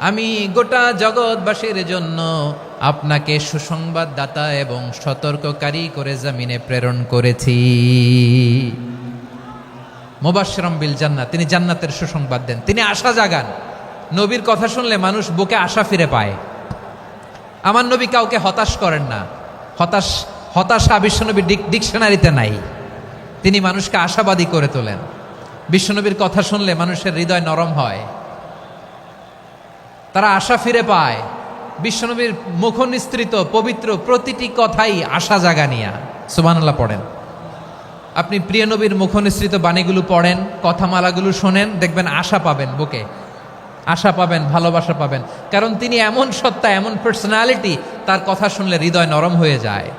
আমি গোটা জগৎবাসীর জন্য আপনাকে সুসংবাদদাতা এবং সতর্ককারী করে জামিনে প্রেরণ করেছি। মোবাশ্রম বিল জান্নাত, তিনি জান্নাতের সুসংবাদ দেন। তিনি আশা জাগান। নবীর কথা শুনলে মানুষ বুকে আশা ফিরে পায়। আমার নবী কাউকে হতাশ করেন না। হতাশ, হতাশা বিশ্বনবীর ডিকশনারিতে নাই। তিনি মানুষকে আশাবাদী করে তোলেন। বিশ্বনবীর কথা শুনলে মানুষের হৃদয় নরম হয়। তারা আশা ফিরে পায়। বিশ্বনবীর মুখ নিস্তৃত পবিত্র প্রতিটি কথাই আশা জাগানিয়া সুবহানাল্লাহ পড়েন। আপনি প্রিয় নবীর মুখ নিঃসৃত বাণীগুলো পড়েন, কথামালাগুলো শোনেন, দেখবেন আশা পাবেন বুকে। আশা পাবেন, ভালোবাসা পাবেন। কারণ তিনি এমন সত্তা, এমন পার্সোনালিটি তার কথা শুনলে হৃদয় নরম হয়ে যায়।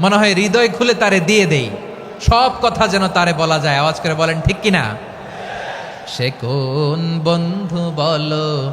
মনে হয় হৃদয় খুলে তারে দিয়ে দেই। সব কথা যেন তারে বলা যায়। আওয়াজ করে বলেন, ঠিক কিনা? সে কোন বন্ধু বলো?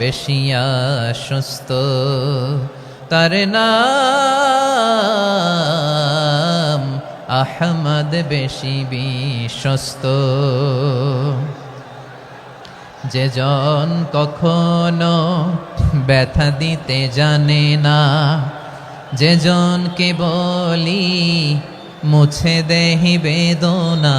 বেশি আশ্বস্ত, তার নাম আহমদ বেশি বিশ্বস্ত। যে জন কখনো ব্যথা দিতে জানে না, যে জনকে বলি মুছে দেহি বেদনা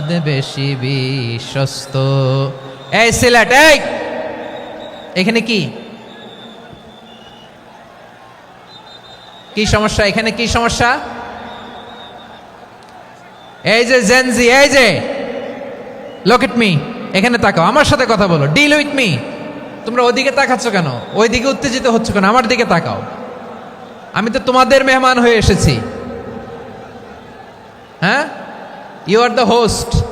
আহমদ বেশি বিশ্বস্ত। এই সিলেট, এই! এখানে কি? কি সমস্যা? এখানে কি সমস্যা? এই যে জেনজি এই যে! লোক ইট মি এখানে তাকাও, আমার সাথে কথা বলো। ডিল উইথ মি তোমরা ওইদিকে তাকাচ্ছ কেন? ওইদিকে উত্তেজিত হচ্ছ কেন? আমার দিকে তাকাও। আমি তো তোমাদের মেহমান হয়ে এসেছি। হ্যাঁ? ইউ আর দ্য হোস্ট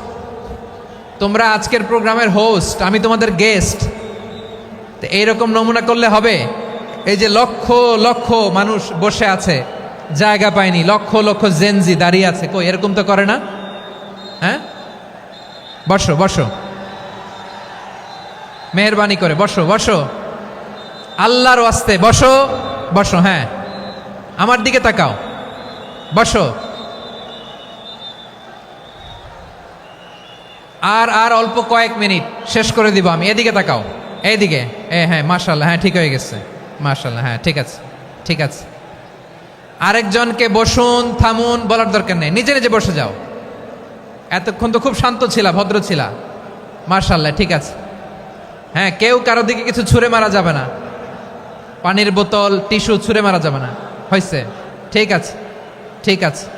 তোমরা আজকের প্রোগ্রামের হোস্ট আমি তোমাদের গেস্ট তো এইরকম নমুনা করলে হবে, এই যে লক্ষ লক্ষ মানুষ বসে আছে, জায়গা পায়নি, লক্ষ লক্ষ জেনজি দাঁড়িয়ে আছে, কই, এরকম তো করে না? হ্যাঁ? বসো বসো। মেহরবানি করে, বসো বসো। আল্লাহর ওয়াস্তে, বসো বসো হ্যাঁ। আমার দিকে তাকাও। বসো। আর আর অল্প কয়েক মিনিট শেষ করে দিব আমি। এদিকে তাকাও। এইদিকে। এ হ্যাঁ মাশাল্লাহ হ্যাঁ ঠিক হয়ে গেছে। মাশাল্লাহ হ্যাঁ ঠিক আছে ঠিক আছে। আরেকজনকে বসুন, থামুন, বলার দরকার নেই। নিজে নিজে বসে যাও। এতক্ষণ তো খুব শান্ত ছিলা, ভদ্র ছিলা। মার্শাল্লাহ ঠিক আছে। হ্যাঁ কেউ কারও দিকে কিছু ছুঁড়ে মারা যাবে না। পানির বোতল, টিস্যু ছুঁড়ে মারা যাবে না। হয়েছে ঠিক আছে ঠিক আছে।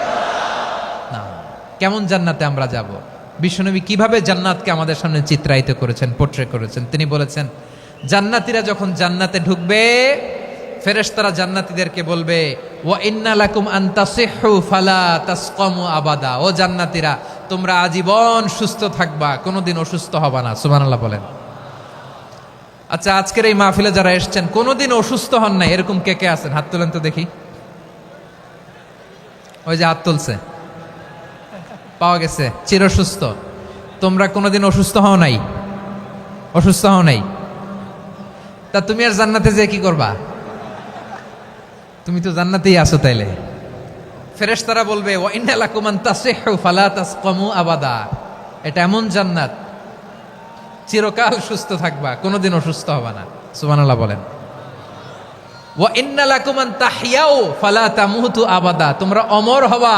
কেমন জান্নাতে আমরা যাব? বিশ্বনবী কীভাবে জান্নাতকে আমাদের সামনে চিত্রায়িত করেছেন পোট্রে করেছেন? তিনি বলেছেন, জান্নাতীরা যখন জান্নাতে ঢুকবে, ফেরেশতারা জান্নাতীদেরকে বলবে, ওয়া ইন্না লাকুম ফালা তাসকামু আবাদা। ও জান্নাতীরা, তোমরা আজীবন সুস্থ থাকবা, কোনোদিন অসুস্থ হবা না। সুবহানাল্লাহ বলেন। আচ্ছা আজকের এই মাহফিলে যারা এসছেন, কোনোদিন অসুস্থ হন না এরকম কে কে আছেন? হাত তোলেন তো দেখি। ওই যে হাত তুলছে। পাওয়া গেছে চিরসুস্থ তোমরা কোনোদিন অসুস্থ হও নাই। অসুস্থ হও নাই। তা তুমি আর জান্নাতে যে কি করবা? তুমি তো জান্নাতেই আছো তাইলে। ফেরেশতারা বলবে, ওয়া ইন্না লাকুম আন তাসিহু ফালা আবাদা। এটা এমন জান্নাত। চিরকাল সুস্থ থাকবা, কোনোদিন অসুস্থ হবা না। সুবহানাল্লাহ বলেন। ওয়া ইন্নালাকুমান তাহিয়াও ফালা তামুতু আবাদা। তোমরা অমর হবা।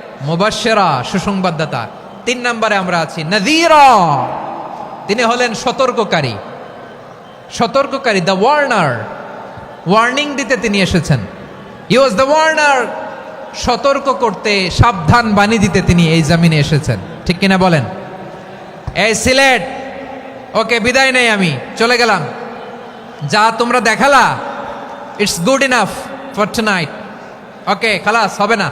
মুবাশশিরা, সুসংবাদদাতা। তিন নম্বরে আমরা আছি, নাযীরা। তিনি হলেন সতর্ককারী। সতর্ককারী, দ্য ওয়ার্নার। ওয়ার্নিং দিতে তিনি এসেছেন। ই ওয়াজ দ্য ওয়ার্নার সতর্ক করতে, সাবধান বাণী দিতে তিনি এই জামিনে এসেছেন। ঠিক কিনা বলেন? এই সিলেট, ওকে বিদায় নেই আমি, চলে গেলাম। যা তোমরা দেখালা it's good enough for tonight okay, খালাস, হবে না।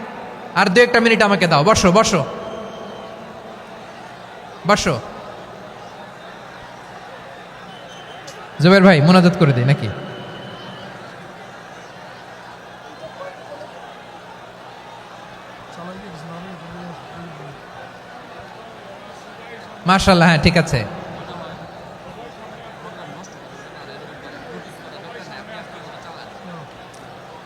আর দু একটা মিনিট আমাকে দাও। বসো বসো। বসো। জুবের ভাই, মোনাজাত করে দিই নাকি? মার্শাল্লাহ হ্যাঁ ঠিক আছে।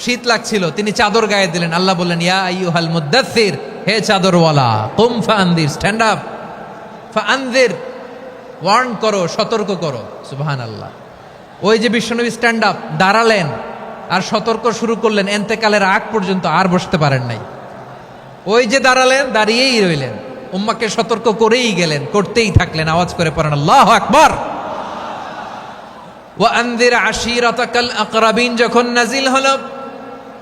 শীত লাগছিল, তিনি চাদর গায়ে দিলেন। আল্লাহ বললেন, ইয়া আইয়ুহাল মুদ্দাসির হে চাদরওয়ালা, কুম ফাআনযির স্ট্যান্ড আপ ফাআনযির ওয়ার্ন করো, সতর্ক করো। সুবহানাল্লাহ। ওই যে বিশ্বনবী স্ট্যান্ড আপ দাঁড়ালেন আর সতর্ক শুরু করলেন। এন্তেকালের আগ পর্যন্ত আর বসতে পারেন নাই। ওই যে দাঁড়ালেন, দাঁড়িয়েই রইলেন। উম্মাকে সতর্ক করেই গেলেন, করতেই থাকলেন। আওয়াজ করে পড়েন, আল্লাহ আকবর! ও আন্দির আশিরতাকাল আকরাবিন, যখন নাজিল হলো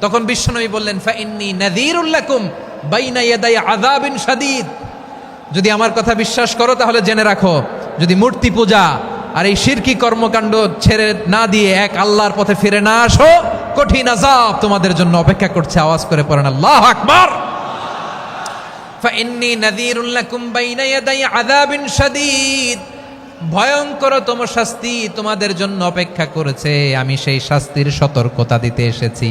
তখন বিশ্বনবী বললেন, ফাইন্নি নাদিরুল্লাকুম বাইনাইয়াদাই আদাবিন সাদিদ যদি আমার কথা বিশ্বাস করো, তাহলে জেনে রাখো, যদি মূর্তি পূজা আর এই শিরকি কর্মকাণ্ড ছেড়ে না দিয়ে এক আল্লাহর পথে ফিরে না আসো, কঠিন আজাব তোমাদের জন্য অপেক্ষা করছে। আওয়াজ করে পড়েন, আল্লাহ আকবার! ফাইন্নি নাদিরুল্লাকুম বাইনাইয়াদাই আদাবিন সাদিদ ভয়ঙ্করতম শাস্তি তোমাদের জন্য অপেক্ষা করেছে। আমি সেই শাস্তির সতর্কতা দিতে এসেছি।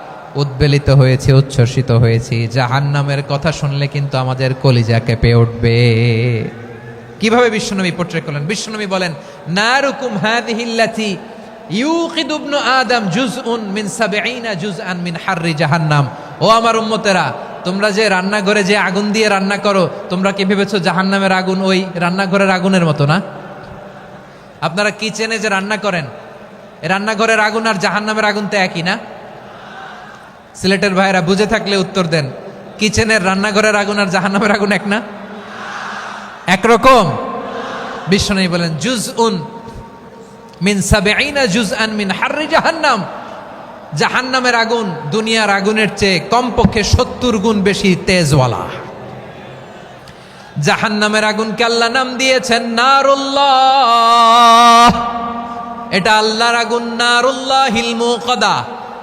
উদ্বেলিত হয়েছি, উচ্ছ্বসিত হয়েছি। জাহান্নামের কথা শুনলে কিন্তু আমাদের কলিজা কেঁপে উঠবে। কীভাবে বিশ্বনবী পোট্রে করলেন? বিশ্বনবী বলেন, নারুকুম হাদিহিল্লাতি ইউকিদু ইবনু আদম জুজউন মিন সাবঈনা জুজআন মিন হাররি জাহান্নাম। ও আমার উম্মতেরা, তোমরা যে রান্নাঘরে যে আগুন দিয়ে রান্না করো, তোমরা কি ভেবেছো জাহান্নামের আগুন ওই রান্নাঘরের আগুনের মতো না? আপনারা কিচেনে যে রান্না করেন? রান্নাঘরের আগুন আর জাহান্নামের আগুন তো একই না? সিলেটের ভাইরা বুঝে থাকলে উত্তর দেন। কিচেনের রান্নাঘরের আগুন আর জাহান্নামের আগুন এক না? একরকম। বিশ্বনবী বলেন জুজ উন মিন সাবেইনা জুজ আন মিন হাররি জাহান্নাম। জাহান্নামের আগুন দুনিয়ার আগুনের চেয়ে কমপক্ষে সত্তর গুণ বেশি তেজওয়ালা। জাহান্নামের আগুনকে আল্লাহ নাম দিয়েছেন নারুল্লাহ। এটা আল্লাহর আগুন নারুল্লাহ হিলমু কদা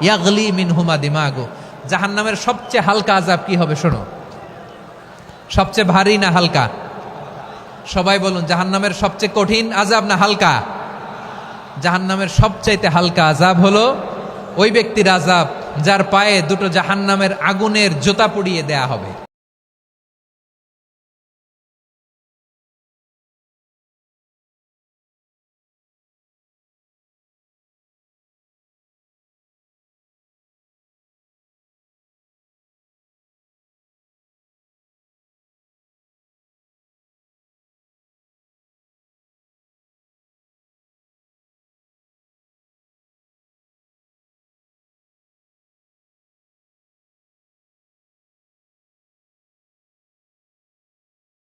ইয়াগলি মিনহুমা জাহান জাহান্নামের সবচেয়ে হালকা আজাব কি হবে শোনো? সবচেয়ে ভারী না হালকা? সবাই বলুন, জাহান্নামের সবচেয়ে কঠিন আজাব না হালকা? জাহান্নামের সবচাইতে হালকা আজাব হলো ওই ব্যক্তির আজাব যার পায়ে দুটো জাহান্নামের আগুনের জোতা পুড়িয়ে দেয়া হবে।